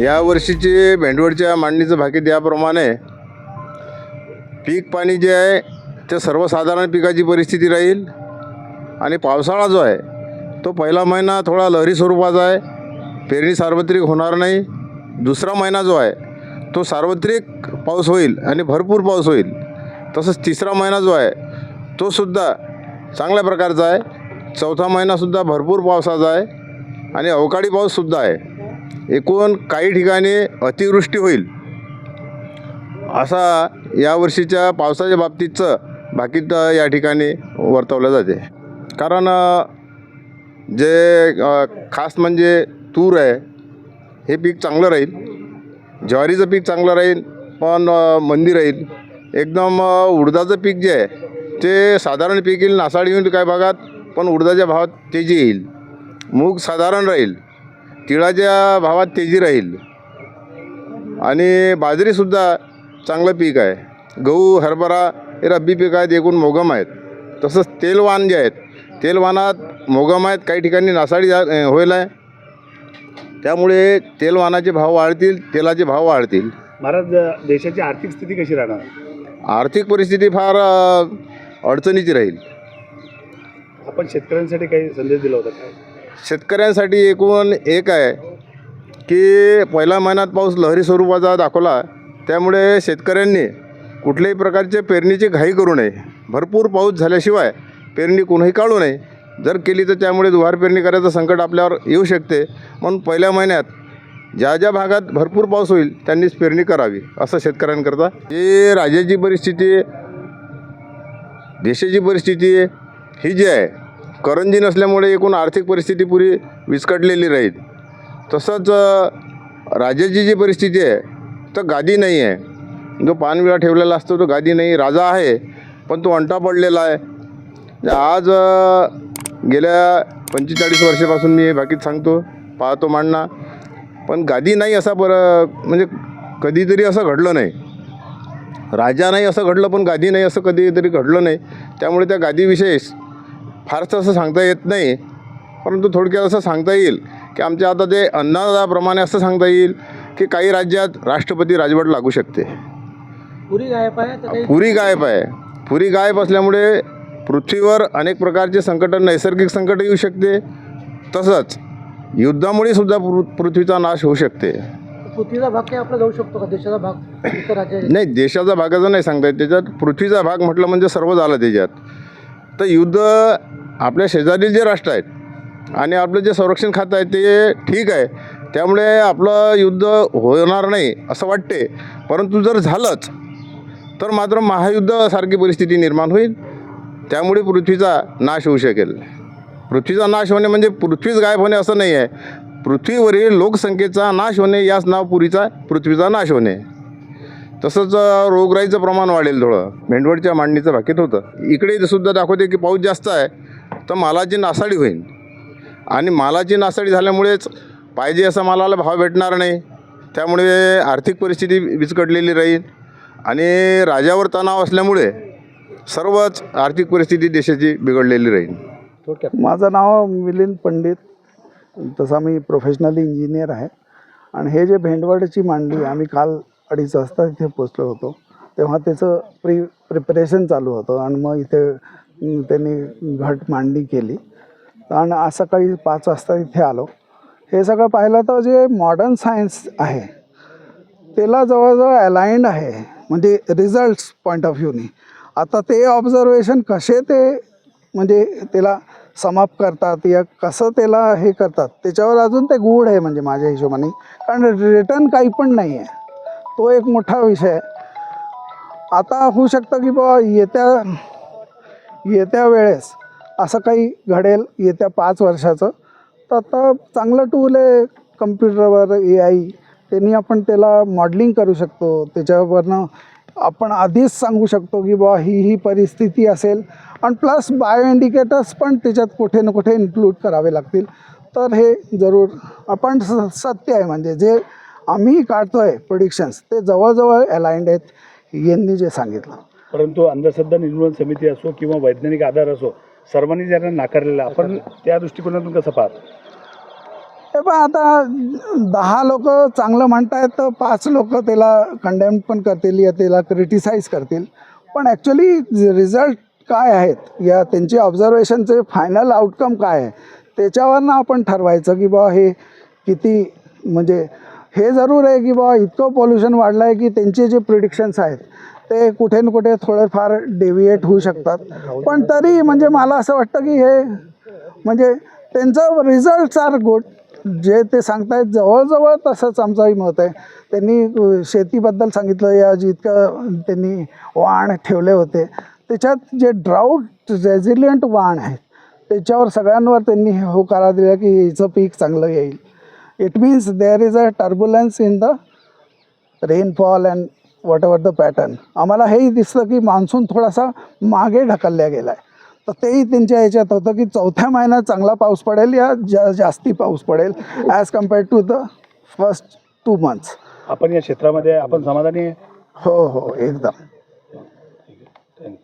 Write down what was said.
या वर्षीची भेंडवडच्या मांडणीचं भाकीत याप्रमाणे पीक पाणी जे आहे ते सर्वसाधारण पिकाची परिस्थिती राहील. आणि पावसाळा जो आहे तो पहिला महिना थोडा लहरी स्वरूपाचा आहे. पेरणी सार्वत्रिक होणार नाही. दुसरा महिना जो आहे तो सार्वत्रिक पाऊस होईल आणि भरपूर पाऊस होईल. तसंच तिसरा महिना जो आहे तो सुद्धा चांगल्या प्रकारचा आहे. चौथा महिनासुद्धा भरपूर पावसाचा आहे. आणि अवकाळी पाऊससुद्धा आहे. एकूण काही ठिकाणी अतिवृष्टी होईल असा यावर्षीच्या पावसाच्या बाबतीतचं बाकीत या ठिकाणी वर्तवलं जाते. कारण जे खास म्हणजे तूर आहे हे पीक चांगलं राहील. ज्वारीचं पीक चांगलं राहील पण मंदी राहील. एकदम उडदाचं पीक जे आहे ते साधारण पीक येईल नासाडी येईल काही भागात पण उडदाच्या भावात तेजी येईल. मूग साधारण राहील. तिळाच्या भावात तेजी राहील. आणि बाजरीसुद्धा चांगलं पीक आहे. गहू हरभरा हे रब्बी पीक आहेत एकूण मोगम आहेत. तसंच तेलवान जे आहेत तेलवानात मोगम आहेत काही ठिकाणी नासाडी जा होईल आहे. त्यामुळे तेलवानाचे भाव वाढतील तेलाचे भाव वाढतील. महाराज देशाची आर्थिक स्थिती कशी राहणार? आर्थिक परिस्थिती फार अडचणीची राहील. आपण शेतकऱ्यांसाठी काही संदेश दिला होता काय? शेतकऱ्यांसाठी एकूण एक आहे की पहिल्या महिन्यात पाऊस लहरी स्वरूपाचा दाखवला. त्यामुळे शेतकऱ्यांनी कुठल्याही प्रकारचे पेरणीची घाई करू नये. भरपूर पाऊस झाल्याशिवाय पेरणी कोणीही काढू नये. जर केली तर त्यामुळे दुवार पेरणी करायचं संकट आपल्यावर येऊ शकते. म्हणून पहिल्या महिन्यात ज्या ज्या भागात भरपूर पाऊस होईल त्यांनीच पेरणी करावी असं शेतकऱ्यांकरता. जी राज्याची परिस्थिती देशाची परिस्थिती ही जी आहे करंजी नसल्यामुळे एकूण आर्थिक परिस्थिती पुरी विस्कटलेली राहील. तसंच राजाची जी परिस्थिती आहे तर गादी नाही आहे. जो पानविळा ठेवलेला असतो तो गादी नाही. राजा आहे पण तो अंटा पडलेला आहे. आज गेल्या पंचेचाळीस वर्षापासून मी बाकीत सांगतो पाहतो मांडणा. पण गादी नाही असा बरं म्हणजे कधीतरी असं घडलं नाही. राजा नाही असं घडलं पण गादी नाही असं कधीतरी घडलं नाही. त्यामुळे त्या गादीविषयी फारसं असं सांगता येत नाही परंतु थोडक्यात असं सांगता येईल की आमच्या आता ते अंदाजाप्रमाणे असं सांगता येईल की काही राज्यात राष्ट्रपती राजवट लागू शकते. पुरी गायब आहे पुरी गायब आहे. पुरी गायब असल्यामुळे पृथ्वीवर अनेक प्रकारचे संकट नैसर्गिक संकट येऊ शकते. तसंच युद्धामुळे सुद्धा पृथ्वीचा नाश होऊ शकते. पृथ्वीचा भाग काही आपला जाऊ शकतो का? देशाचा भाग नाही देशाचा भागाचं नाही सांगता येत. त्याच्यात पृथ्वीचा भाग म्हटलं म्हणजे सर्व झालं त्याच्यात. तर युद्ध आपल्या शेजारील जे राष्ट्र आहेत आणि आपलं जे संरक्षण खातं आहे ते ठीक आहे. त्यामुळे आपलं युद्ध होणार नाही असं वाटते. परंतु जर झालंच तर मात्र महायुद्धासारखी परिस्थिती निर्माण होईल. त्यामुळे पृथ्वीचा नाश होऊ शकेल. पृथ्वीचा नाश होणे म्हणजे पृथ्वीच गायब होणे असं नाही आहे. पृथ्वीवरील लोकसंख्येचा नाश होणे याच नाव पुरीचा पृथ्वीचा नाश होणे. तसंच रोगराईचं प्रमाण वाढेल थोडं. मेंढवडच्या मांडणीचं भाकीत होतं. इकडे सुद्धा दाखवते की पाऊस जास्त आहे. तर मालाची नासाडी होईल. आणि मालाची नासाडी झाल्यामुळेच पाहिजे असं मालाला भाव भेटणार नाही. त्यामुळे आर्थिक परिस्थिती विस्कटलेली राहील. आणि राजावर तणाव असल्यामुळे सर्वच आर्थिक परिस्थिती देशाची बिघडलेली राहील. थोडक्यात. माझं नाव मिलिंद पंडित. तसा मी प्रोफेशनली इंजिनियर आहे. आणि हे जे भेंडवडची मांडली आम्ही काल अडीच वाजता इथे पोचलो होतो. तेव्हा त्याचं प्री प्रिपरेशन चालू होतं. आणि मग इथे त्यांनी घट मांडणी केली. आणि आज सकाळी पाच वाजता इथे आलो. हे सगळं पाहिलं तर जे मॉडर्न सायन्स आहे त्याला जवळजवळ अलाइंड आहे. म्हणजे रिझल्ट्स पॉईंट ऑफ व्ह्यूनी आता ते ऑब्झर्वेशन कसे ते म्हणजे त्याला समाप्त करतात या कसं त्याला हे करतात त्याच्यावर अजून ते गूढ आहे म्हणजे माझ्या हिशोबाने. कारण रिटर्न काही पण नाही आहे तो एक मोठा विषय आहे. आता होऊ शकतं की बाबा येत्या येत्या वेळेस असं काही घडेल येत्या पाच वर्षाचं तर आता चांगलं टूल आहे कम्प्युटरवर ए आय त्यांनी आपण त्याला मॉडलिंग करू शकतो. त्याच्यावरनं आपण आधीच सांगू शकतो की बा ही ही परिस्थिती असेल. आणि प्लस बायो इंडिकेटर्स पण त्याच्यात कुठे ना कुठे इन्क्लूड करावे लागतील. तर हे जरूर आपण स सत्य आहे. म्हणजे जे आम्ही काढतो आहे प्रोडिक्शन्स ते जवळजवळ अलाइंड आहेत. यांनी जे सांगितलं. परंतु अंधश्रद्धा निर्मूलन समिती असो किंवा वैज्ञानिक आधार असो सर्वांनी ज्यांना नाकारलेला आपण त्या दृष्टिकोनातून कसं पाहत? ते पण आता दहा लोक चांगलं म्हणतायत तर पाच लोक त्याला कंडेम पण करतील या त्याला क्रिटिसाइज करतील. पण ॲक्च्युली रिझल्ट काय आहेत? या त्यांचे ऑब्झर्वेशनचे फायनल आउटकम काय आहे? त्याच्यावरनं आपण ठरवायचं की बा हे किती म्हणजे हे जरूर आहे की बा इतकं पोल्युशन वाढलं आहे की त्यांचे जे प्रिडिक्शन्स आहेत ते कुठे ना कुठे थोडेफार डेविएट होऊ शकतात. पण तरी म्हणजे मला असं वाटतं की हे म्हणजे त्यांचं रिझल्ट्स आर गुड जे ते सांगतायत जवळजवळ तसंच आमचंही मत आहे. त्यांनी शेतीबद्दल सांगितलं या जितकं त्यांनी वाण ठेवले होते. त्याच्यात जे ड्राऊट रेझिलियंट वाण आहेत त्याच्यावर सगळ्यांवर त्यांनी होकारा दिला की हिचं पीक चांगलं येईल. It means there is a turbulence in the rainfall and whatever the pattern आम्हाला हेही दिसलं की मान्सून थोडासा मागे ढकलल्या गेला आहे तर तेही त्यांच्या ह्याच्यात होतं की चौथ्या महिन्यात चांगला पाऊस पडेल या जा जास्ती पाऊस पडेल as compared to the first two months आपण या क्षेत्रामध्ये आपण समाधानी आहे? हो हो एकदम. थँक्यू